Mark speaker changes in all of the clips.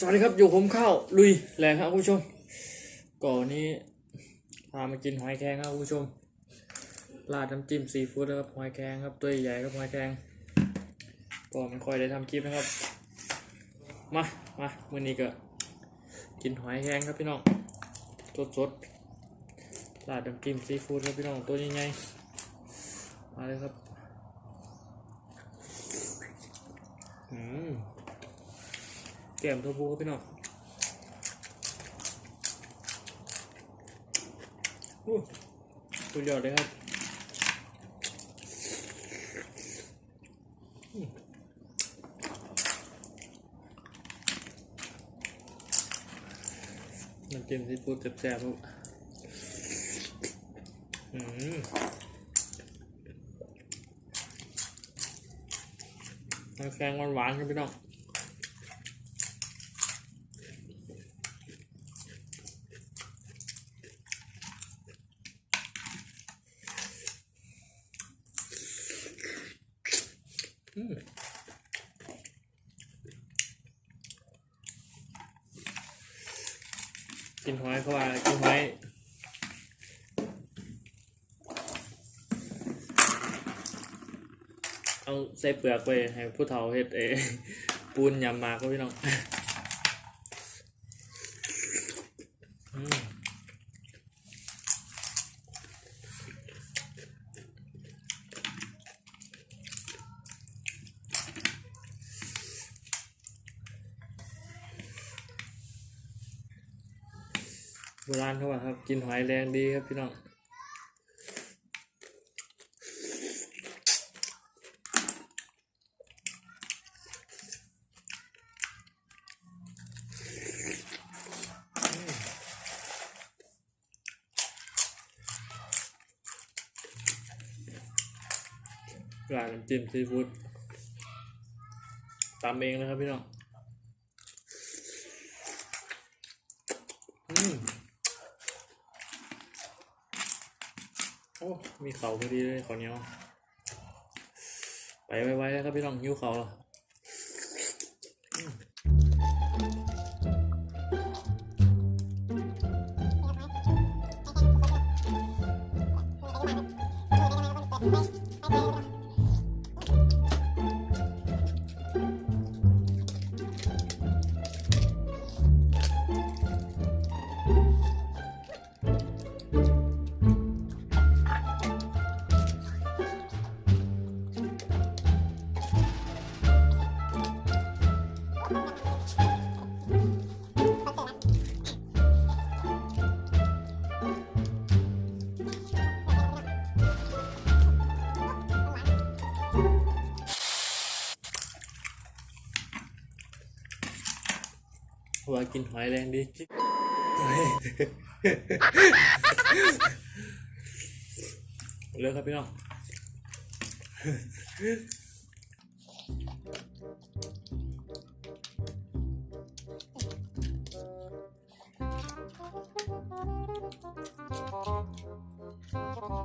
Speaker 1: สวัสดีครับ อยู่ผมข้าวลุยแหลงครับคุณผู้ชม ก่อนนี้พามากินหอยแครงครับคุณผู้ชม ราดน้ำจิ้มซีฟู้ดนะครับหอยแครงครับตัวใหญ่ครับหอยแครงก็ไม่ค่อยได้ทำคลิปนะครับ มามามื่อนี้ก็กินหอยแครงครับพี่น้องสดสดๆราดน้ำจิ้มซีฟู้ดครับพี่น้องตัวใหญ่ๆมาเลยครับอืม แก้มตัวผู้ครับพี่น้องอู้สุดยอดเลยครับน้ำจิ้มซีฟู้ดแซ่บๆครับอืมน้ำแข็งหวานๆครับพี่น้อง กินหอยเข้าว่ากินหอยเอาใส่เปลือกไปให้ผู้เฒ่าเฮ็ดเอปูนยำมาก็พี่น้อง โบราณเขาว่าครับ กินหอยแรงดีครับพี่น้องร้านน้ำจิ้มซีฟู้ดตามเองนะครับพี่น้องอืม โอ้ มีเขาพอดีเลยเขาเนี้ยไปไวๆแล้วครับพี่น้องยิ้วเขาแล้วอืม ว่ากินหอยแรงดีเลิกครับพี่น้อง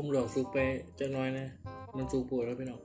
Speaker 1: ผมหลอกซุกไปจะน้อยนะ มันซุกปวดแล้วพี่น้อง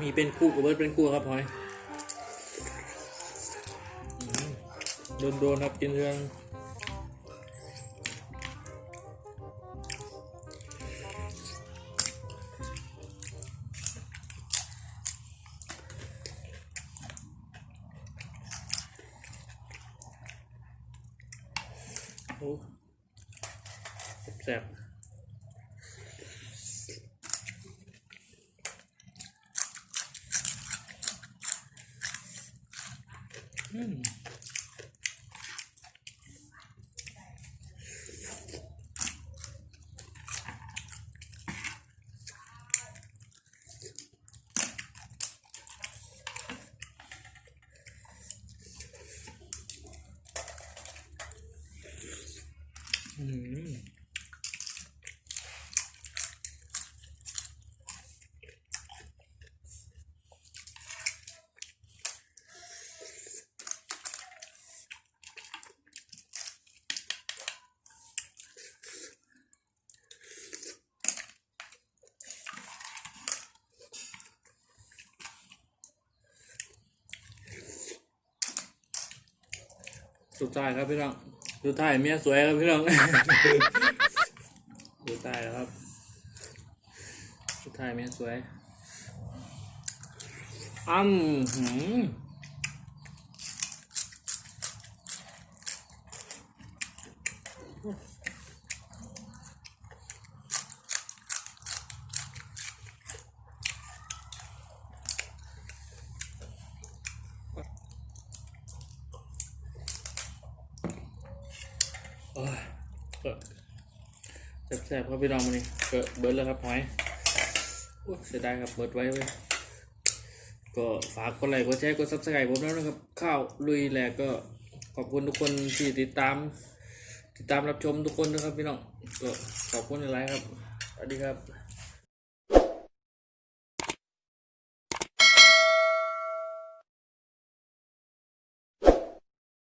Speaker 1: มีเป็นคู่กับเบิร์ดเป็นคู่ครับพอยโดนโดนๆครับกินเรื่อง โอ้แซ่บอืมอืม สุดท้ายครับพี่น้องสุดท้ายเมียสวยครับพี่น้องสุดท้ายแล้วครับ สุดท้ายเมียสวยอ้ำหืมโอ้ ยเออแซ่บๆครับพี่น้องมันนี่เกิดเบิร์ดแล้วครับหอยเสียดายครับเบิร์ดไว้เว้ยก็ฝากกดไลค์กดแชร์กดซับสไครต์ผมแล้วนะครับ ข้าวลุยแหลกก็ขอบคุณทุกคนที่ติดตาม ติดตามรับชมทุกคนนะครับพี่น้องก็ขอบคุณหลายครับสวัสดีครับ